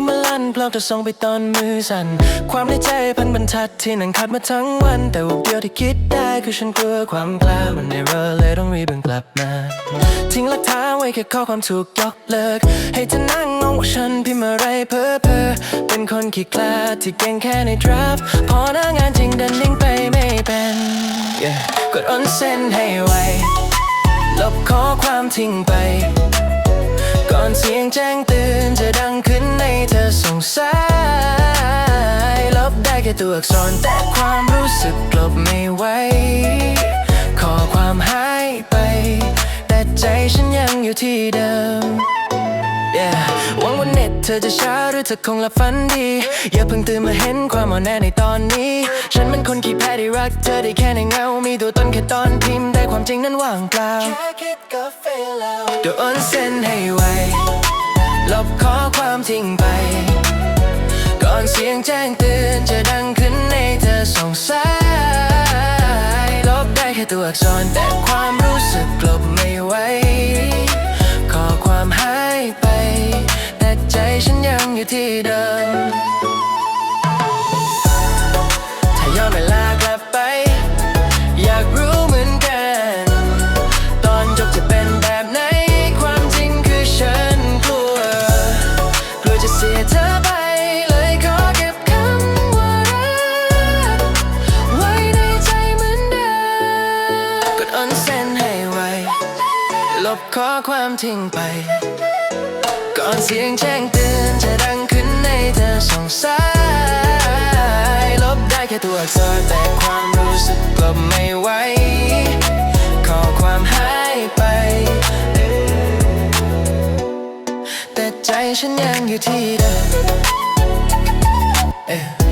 อกจะส่งไปตอนมือสั่น ความในใจพันบรรทัดที่นั่งคัดมาทั้งวัน แต่ว่าเดียวที่คิดได้คือฉันกลัวความกล้ามันในเรอเลยต้องรีบเบิ่งกลับมา ทิ้งหลักฐานไว้แค่ข้อความถูกยกเลิก ให้เธอนั่งงงว่าฉันพิมพ์อะไรเพ้อเพ้อเป็นคนขี้คลาดที่เก่งแค่ในดราฟพอหน้างานจริงดันลิงไปไม่เป็น yeah. กดออนเซนให้ไวลบข้อความทิ้งไป ก่อนเสียงแจ้งเตือนจะดังขึ้น เธอสงสัยลบได้แค่ตัวอักษรแต่ความรู้สึกลบไม่ไหวข้อความหายไป แต่ใจฉันยังอยู่ที่เดิม Yeah หวังว่าเน็ตเธอจะช้าหรือเธอคงหลับฝันดี อย่าเพิ่งตื่นมาเห็นความอ่อนแอในตอนนี้ ฉันเป็นคนขี้แพ้ที่รักเธอได้แค่ในเงา มีตัวตนแค่ตอนพิมพ์ได้ความจริงนั้นว่างเปล่าแค่คิดก็เฟลแล้วเดี๋ยวออนเซนให้ไว ลบข้อความทิ้งไป ก่อนเสียงแจ้งเตือนจะดังขึ้นในเธอสงสัยลบได้แค่ตัวอักษรแต่ความรู้สึกลบไม่ไหวข้อความหายไป แต่ใจฉันยังอยู่ที่เดิม ลบข้อความทิ้งไป ก่อนเสียงแจ้งเตือนจะดังขึ้นในเธอสงสัยลบได้แค่ตัวอักษรแต่ความรู้สึกลบไม่ไหวขอความหายไป แต่ใจฉันยังอยู่ที่เดิม